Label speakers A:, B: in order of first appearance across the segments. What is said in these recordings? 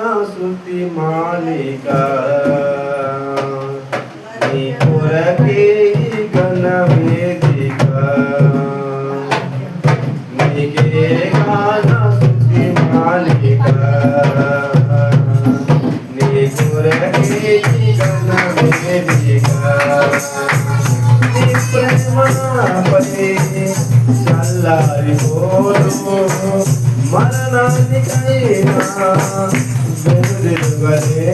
A: శుద్ధి మాలిక. నీ కొరకే ఈ వేదిక. నీకే గాన శుద్ధి మాలిక. నీ కొరకే ఈ వేదిక. నీ ప్రేమపై చల్లారిపోరు మరణానికైనా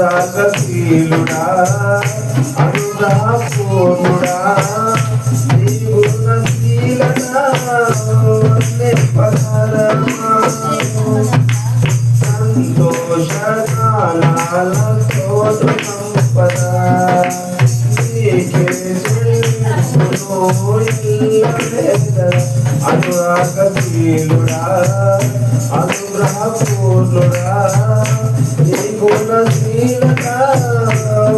A: అనురాగశీలుడా అనురాగపూర్ణుడా నీ గుణశీలనా పదరమా సంపద నీకే అనురాగశీలుడా शीलता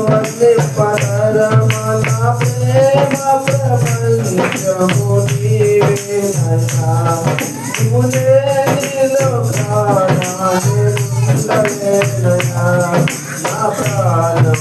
A: वंदे परमना प्रेम प्रबंधमुनि विनता तूने नीलोकाना निर्मले नया ना प्राणम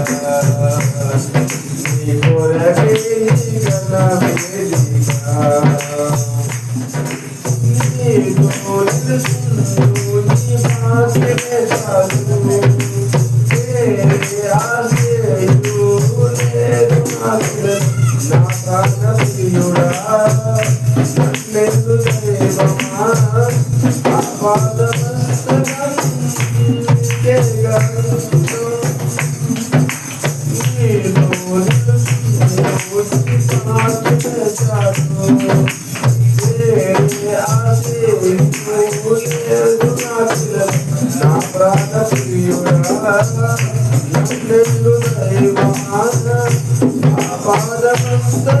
A: Father,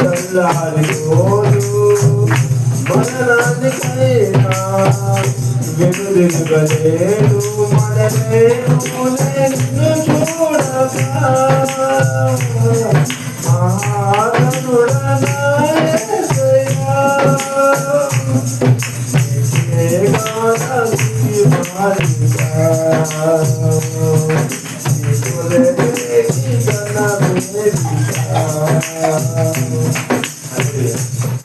A: చల్లారి ఓలు మరణానికైనా వెనుదిరుగలేను మనలేను నేను చూడగా Thank you.